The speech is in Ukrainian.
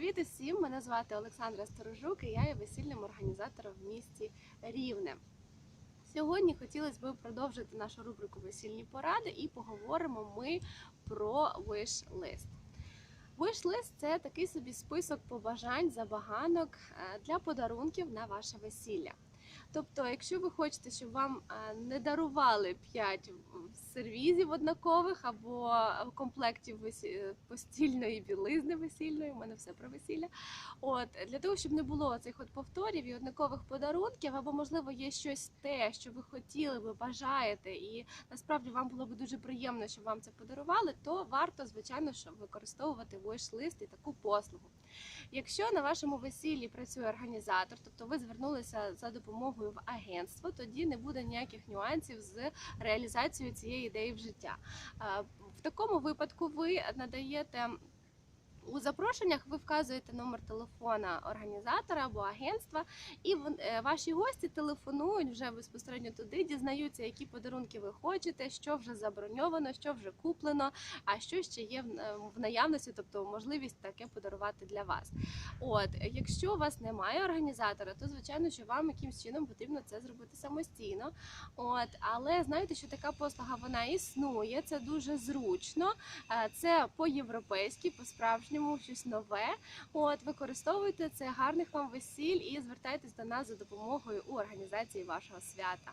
Привіт усім! Мене звати Олександра Сторожук і я є весільним організатором в місті Рівне. Сьогодні хотілося б продовжити нашу рубрику Весільні поради і поговоримо ми про виш-лист. Виш-лист – це такий собі список побажань, забаганок е, для подарунків на ваше весілля. Тобто, якщо ви хочете, щоб вам е, не дарували 5 сервізів однакових або комплектів постільної білизни весільної, у мене все про весілля. От для того, щоб не було цих от повторів і однакових подарунків, або можливо є щось те, що ви хотіли би, бажаєте, і насправді вам було б дуже приємно, щоб вам це подарували, то варто, звичайно, щоб використовувати wish-list і таку послугу. Якщо на вашому весіллі працює організатор, тобто ви звернулися за допомогою в агентство, тоді не буде ніяких нюансів з реалізацією цієї ідеї в життя. Е, В такому випадку ви надаєте. У запрошеннях ви вказуєте номер телефона організатора або агентства, і е, ваші гості телефонують вже безпосередньо туди, дізнаються, які подарунки ви хочете, що вже заброньовано, що вже куплено, а що ще є в е, наявності, тобто можливість таке подарувати для вас. От, якщо у вас немає організатора, то звичайно, що вам якимсь чином потрібно це зробити самостійно. От, але знаєте, що така послуга вона існує, це дуже зручно. Е, Це по-європейськи, по-справжньому, щось нове. От використовуйте це гарних вам весіль і звертайтесь до нас за допомогою у організації вашого свята.